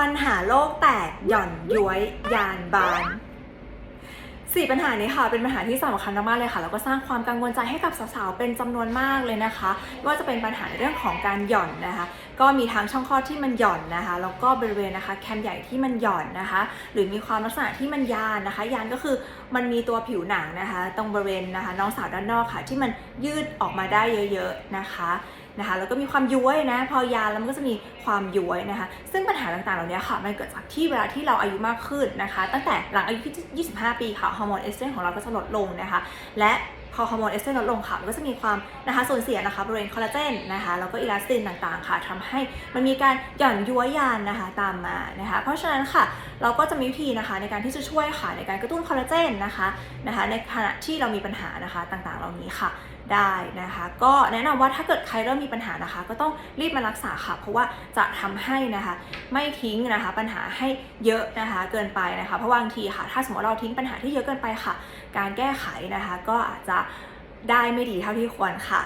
ปัญหาโลกแตกหย่อนย้วยยานบานสี่ปัญหานี้ค่ะเป็นปัญหาที่สำคัญมากๆเลยค่ะแล้วก็สร้างความกังวลใจให้กับสาวๆเป็นจำนวนมากเลยนะคะไม่ว่าจะเป็นปัญหาในเรื่องของการหย่อนนะคะ ก็มีทั้งช่องคลอดที่มันหย่อนนะคะแล้วก็บริเวณนะคะแคมใหญ่ที่มันหย่อนนะคะ หรือมีความลักษณะที่มันยานนะคะ ยานก็คือมันมีตัวผิวหนังนะคะ ตรงบริเวณนะคะน้องสาวด้านนอกค่ะ ที่มันยืดออกมาได้เยอะ ๆนะคะ นะคะแล้วก็มีความย้วยนะพอยาแล้วมันก็จะมีความย้วยนะคะ ซึ่งปัญหาต่างๆเหล่านี้ค่ะมันเกิดจากที่เวลาที่เราอายุมากขึ้นนะคะ ตั้งแต่หลังอายุที่ 25 ปีค่ะฮอร์โมนเอสโตรเจนของเราก็จะลดลงนะคะ และ อฮอร์โมนเอสโตรเจนลดลงค่ะมันก็จะมีความนะคะสูญเสียนะคะบริเวณคอลลาเจนนะคะแล้วก็อิลาสตินต่างๆค่ะทำให้มันมีการหย่อนย้วยยานนะคะตามมานะคะเพราะฉะนั้นค่ะเราก็จะมีวิธีนะคะในการที่จะช่วยค่ะในการกระตุ้นคอลลาเจนนะคะนะคะในขณะที่เรามีปัญหานะคะต่างๆ เหล่านี้ค่ะได้นะคะก็แนะนำว่าถ้าเกิดใครเริ่มมีปัญหานะคะ ก็ต้องรีบมารักษาค่ะ เพราะว่าจะทำให้นะคะไม่ทิ้งนะคะปัญหาให้เยอะนะคะเกินไปนะคะ เพราะบางทีค่ะถ้าสมมติเราทิ้งปัญหาที่เยอะเกินไปค่ะ การแก้ไขนะคะ ก็อาจจะได้ไม่ดีเท่าที่ควรค่ะ